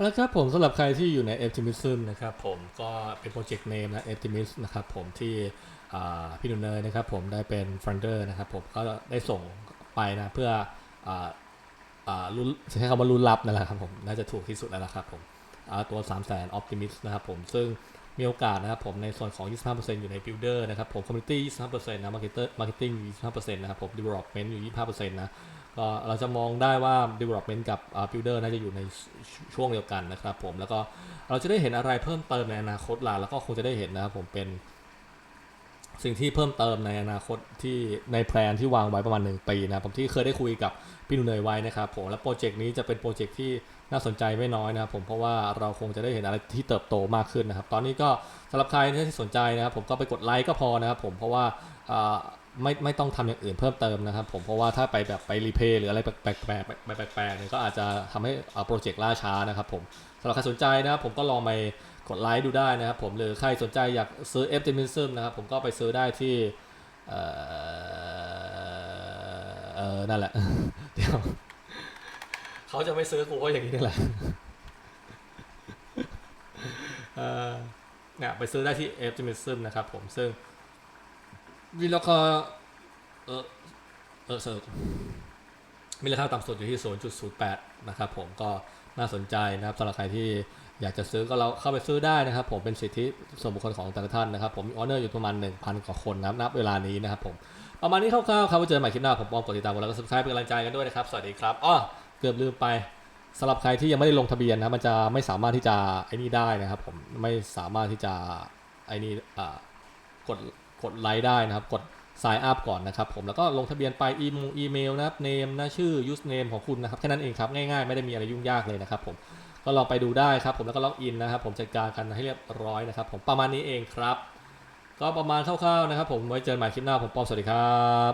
แล้วครับผมสำหรับใครที่อยู่ใน Optimism นะครับผมก็เป็นโปรเจกต์เนมนะ Optimist นะครับผมที่พี่หนุ่นเนยนะครับผมได้เป็น founder นะครับผมก็ได้ส่งไปนะเพื่อรุ่นใช้คำว่ารุ่นลับนั่นแหละครับผมน่าจะถูกที่สุดแล้วล่ะครับผมอ่าตัว3 0 0 0 0 0 Optimist นะครับผมซึ่ง มีโอกาสนะครับผมในส่วนของ 25%อยู่ใน Builder นะครับผม Community 25%นะ Marketer Marketing 25%นะครับผม Development อยู่ 25%นะก็เราจะมองได้ว่า development กับ builder น่าจะอยู่ในช่วงเดียวกันนะครับผมแล้วก็เราจะได้เห็นอะไรเพิ่มเติมในอนาคตล่ะแล้วก็คงจะได้เห็นนะครับผมเป็นสิ่งที่เพิ่มเติมในอนาคตที่ในแพลนที่วางไว้ประมาณ 1 ปีนะผมที่เคยได้คุยกับพี่หนุ่ยไว้นะครับผมและโปรเจกต์นี้จะเป็นโปรเจกต์ที่ น่าสนใจไม่น้อยนะครับผมเพราะว่าเราคงจะได้เห็นอะไรที่เติบโตมากขึ้นนะครับ ตอนนี้ก็สำหรับใครที่สนใจนะครับผมก็ไปกดไลค์ก็พอนะครับผมเพราะว่าไม่ไม่ต้องทำอย่างอื่นเพิ่มเติมนะครับผมเพราะว่าถ้าไปแบบไปรีเพย์หรืออะไรแปลกๆแปลกแปลกเนี่ยก็อาจจะทำให้โปรเจกต์ล่าช้านะครับผมสำหรับใครสนใจนะครับผมก็ลองไปกดไลค์ดูได้นะครับผมหรือใครสนใจอยากซื้อ f t i m i s m นะครับผมก็ไปซื้อได้ที่เออนั่นแหละเดี๋ยว เขาจะไม่ซื้อกูก็อย่างนี้นี่แหละเออนี่ยไปซื้อได้ที่ Optimism นะครับผมซึ่งมีราคาเออเออเสิร์ฟมีราคาต่ำสุดอยู่ที่ 0.08 นะครับผมก็น่าสนใจนะครับสำหรับใครที่อยากจะซื้อก็เราเข้าไปซื้อได้นะครับ ผมเป็นสิทธิส่วนบุคคลของแต่ละท่านนะครับ ผมมีออเนอร์อยู่ประมาณ 1,000 กว่าคนนะครับณเวลานี้นะครับผมประมาณนี้คร่าวๆครับไว้เจอใหม่คลิปหน้าผมปอมกดติดตามกดไลค์กด subscribe เป็นกำลังใจกันด้วยนะครับ สวัสดีครับอ้อ เกือบลืมไปสำหรับใครที่ยังไม่ได้ลงทะเบียนนะมันจะไม่สามารถที่จะไอ้นี่ได้นะครับผมไม่สามารถที่จะไอ้นี่กดกดไลค์ได้นะครับ กด sign up ก่อนนะครับผมแล้วก็ลงทะเบียนไปอีมงอีเมลนะครับ name นะชื่อ use name ของคุณนะครับแค่นั้นเองครับง่ายๆ ไม่ได้มีอะไรยุ่งยากเลยนะครับผมก็ลองไปดูได้ครับผมแล้วก็ล็อกอินนะครับผมจัดการกันให้เรียบร้อยนะครับผมประมาณนี้เองครับ ก็ประมาณคร่าวๆนะครับผมไว้เจอกันใหม่คลิปหน้าผมปอมสวัสดีครับ